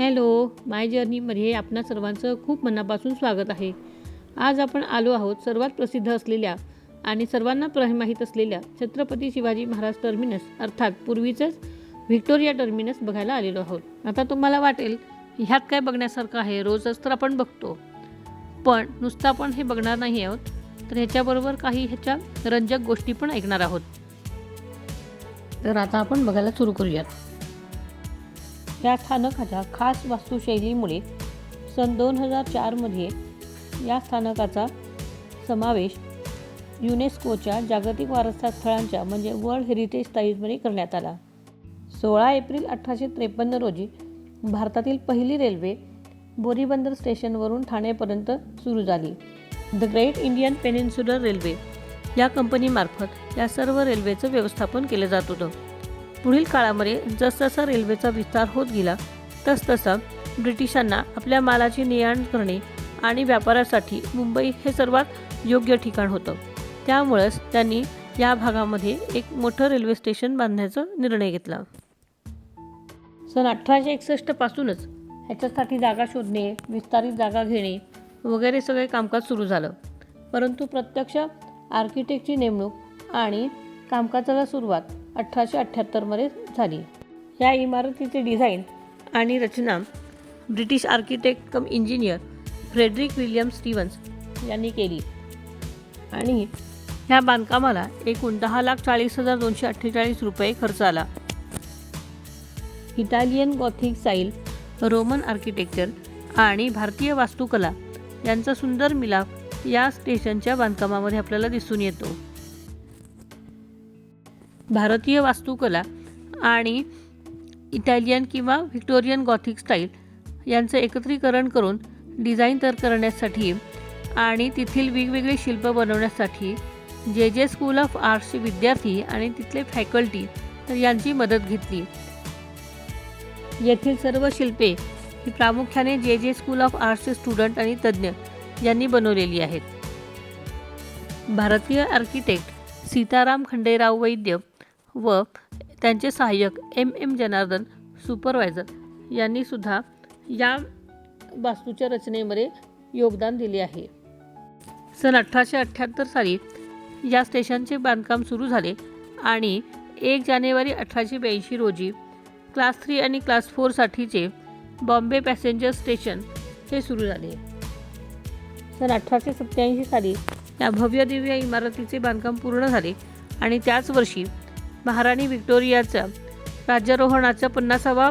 Hello माय जर्नीमध्ये आपणा सर्वांचं खूप मनापासून स्वागत आहे. आज आपण आलो आहोत सर्वात प्रसिद्ध असलेल्या आणि सर्वांना प्र माहीत असलेल्या छत्रपती शिवाजी महाराज टर्मिनस अर्थात पूर्वीचंच व्हिक्टोरिया टर्मिनस बघायला आलेलो आहोत. आता तुम्हाला वाटेल ह्यात काय बघण्यासारखं आहे? रोजच तर आपण बघतो. पण नुसतं आपण हे बघणार नाही आहोत तर ह्याच्याबरोबर काही ह्याच्या रंजक गोष्टी पण ऐकणार आहोत. तर आता आपण बघायला सुरू करूयात. या स्थानकाच्या खास वास्तुशैलीमुळे सन दोन हजार चारमध्ये या स्थानकाचा समावेश युनेस्कोच्या जागतिक वारसा स्थळांच्या म्हणजे वर्ल्ड हेरिटेज साईटमध्ये करण्यात आला. सोळा एप्रिल अठराशे त्रेपन्न रोजी भारतातील पहिली रेल्वे बोरीबंदर स्टेशनवरून ठाणेपर्यंत सुरू झाली. The great Indian peninsular railway या कंपनीमार्फत या सर्व रेल्वेचं व्यवस्थापन केलं जात होतं. पुढील काळामध्ये जसजसा रेल्वेचा विस्तार होत गेला तसतसा ब्रिटिशांना आपल्या मालाची ने-आण करणे आणि व्यापारासाठी मुंबई हे सर्वात योग्य ठिकाण होतं. त्यामुळेच त्यांनी या भागामध्ये एक मोठं रेल्वे स्टेशन बांधण्याचा निर्णय घेतला. सन अठराशे एकसष्टपासूनच ह्याच्यासाठी जागा शोधणे विस्तारित जागा घेणे वगैरे सगळे कामकाज सुरू झालं. परंतु प्रत्यक्ष आर्किटेक्टची नेमणूक आणि कामकाजाला सुरुवात अठराशे अठ्ठ्याहत्तरमध्ये झाली. या इमारतीचे डिझाईन आणि रचना British architect cum engineer Frederick William Stevens यांनी केली. आणि ह्या बांधकामाला एकूण दहा लाख चाळीस हजार दोनशे अठ्ठेचाळीस रुपये खर्च आला. Italian Gothic style Roman architecture आणि भारतीय वास्तुकला यांचा सुंदर मिलाप या स्टेशनच्या बांधकामामध्ये आपल्याला दिसून येतो. भारतीय वास्तुकला आणि इटालियन किंवा व्हिक्टोरियन गॉथिक स्टाईल यांचं एकत्रीकरण करून डिझाईन तर करण्यासाठी आणि तेथील वेगवेगळे शिल्प बनवण्यासाठी जे जे स्कूल ऑफ आर्ट्सचे विद्यार्थी आणि तिथले फॅकल्टी तर यांची मदत घेतली. येथील सर्व शिल्पे ही प्रामुख्याने जे जे स्कूल ऑफ आर्ट्सचे स्टुडंट आणि तज्ज्ञ यांनी बनवलेली आहेत. भारतीय आर्किटेक्ट सीताराम खंडेराव वैद्य व त्यांचे सहाय्यक एम एम जनार्दन सुपरवायझर यांनीसुद्धा या वास्तूच्या रचनेमध्ये योगदान दिले आहे. सन अठराशे अठ्ठ्याहत्तर साली या स्टेशनचे बांधकाम सुरू झाले आणि एक जानेवारी अठराशे ब्याऐंशी रोजी क्लास थ्री आणि क्लास फोरसाठीचे बॉम्बे पॅसेंजर स्टेशन हे सुरू झाले. सन अठराशे सत्त्याऐंशी साली या भव्य दिव्य इमारतीचे बांधकाम पूर्ण झाले आणि त्याच वर्षी महाराणी व्हिक्टोरियाचा राज्यारोहणाचा पन्नासावा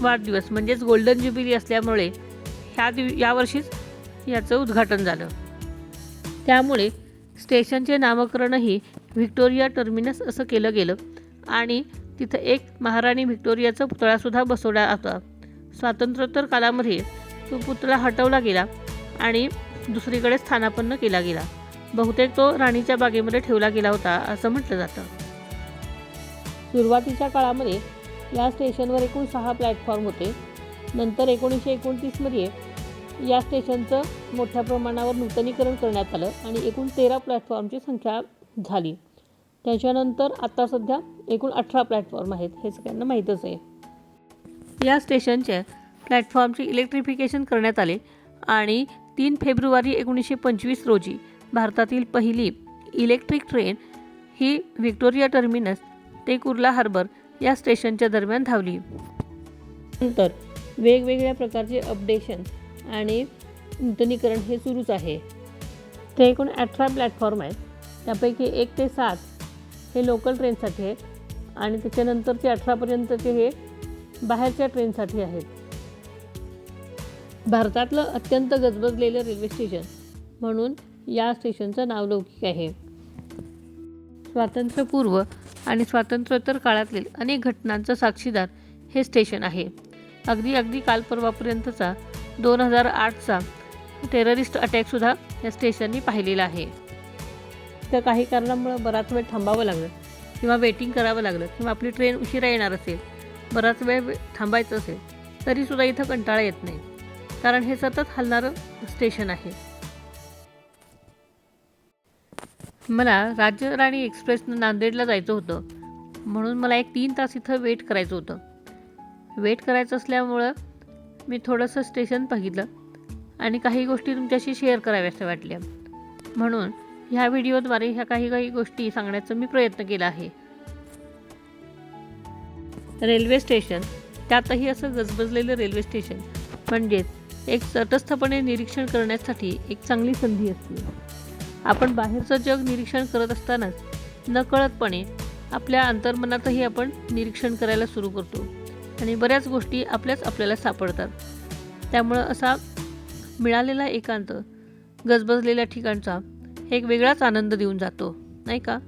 वाढदिवस म्हणजेच गोल्डन ज्युबिली असल्यामुळे ह्या दिव यावर्षीच याचं उद्घाटन झालं. त्यामुळे स्टेशनचे नामकरणही व्हिक्टोरिया टर्मिनस असं केलं गेलं आणि तिथं एक महाराणी व्हिक्टोरियाचा पुतळासुद्धा बसवला होता. स्वातंत्र्योत्तर कालामध्ये तो पुतळा हटवला गेला आणि दुसरीकडे स्थानापन्न केला गेला. बहुतेक तो राणीच्या बागेमध्ये ठेवला गेला होता असं म्हटलं जातं. सुरुवातीच्या काळामध्ये या स्टेशनवर एकूण सहा प्लॅटफॉर्म होते. नंतर एकोणीसशे एकोणतीसमध्ये या स्टेशनचं मोठ्या प्रमाणावर नूतनीकरण करण्यात आलं आणि एकूण तेरा प्लॅटफॉर्मची संख्या झाली. त्याच्यानंतर आता सध्या एकूण अठरा प्लॅटफॉर्म आहेत हे सगळ्यांना माहीतच आहे. या स्टेशनच्या प्लॅटफॉर्मचे इलेक्ट्रिफिकेशन करण्यात आले आणि तीन फेब्रुवारी एकोणीसशे पंचवीस रोजी भारतातील पहिली इलेक्ट्रिक ट्रेन ही व्हिक्टोरिया टर्मिनस ते कुर्ला हार्बर या स्टेशनच्या दरम्यान धावली. नंतर वेगवेगळ्या प्रकारचे अपडेशन आणि नूतनीकरण हे सुरूच आहे. ते एकूण अठरा प्लॅटफॉर्म आहेत. त्यापैकी एक ते सात हे लोकल ट्रेनसाठी आहेत आणि त्याच्यानंतरचे अठरापर्यंतचे हे बाहेरच्या ट्रेनसाठी आहेत. भारतातलं अत्यंत गजबजलेलं रेल्वे स्टेशन म्हणून या स्टेशनचं नाव लौकिक आहे. स्वातंत्र्यपूर्व आणि स्वातंत्र्योत्तर काळातील अनेक घटनांचा साक्षीदार हे स्टेशन आहे. अगदी अगदी काल परवापर्यंतचा दोन हजार आठचा टेररिस्ट अटॅकसुद्धा या स्टेशननी पाहिलेला आहे. तर काही कारणामुळं बराच वेळ थांबावं लागलं किंवा वेटिंग करावं लागलं किंवा आपली ट्रेन उशिरा येणार असेल बराच वेळ थांबायचं असेल तरीसुद्धा इथं कंटाळा येत नाही. कारण हे सतत हलणारं स्टेशन आहे. मला राज्यराणी एक्सप्रेसनं नांदेडला जायचं होतं. म्हणून मला एक तीन तास इथं वेट करायचं होतं. वेट करायचं असल्यामुळं मी थोडंसं स्टेशन बघितलं आणि काही गोष्टी तुमच्याशी शेअर कराव्याशा वाटल्या. म्हणून ह्या व्हिडिओद्वारे ह्या काही काही गोष्टी सांगण्याचा मी प्रयत्न केला आहे. रेल्वे स्टेशन त्यातही असं गजबजलेलं रेल्वे स्टेशन म्हणजेच एक तटस्थपणे निरीक्षण करण्यासाठी एक चांगली संधी असते. आपण बाहेरचं जग निरीक्षण करत असतानाच नकळतपणे आपल्या अंतर्मनातही आपण निरीक्षण करायला सुरू करतो. आणि बऱ्याच गोष्टी आपल्याच आपल्याला सापडतात. त्यामुळं असा मिळालेला एकांत गजबजलेल्या ठिकाणचा एक वेगळाच आनंद देऊन जातो. नाही का?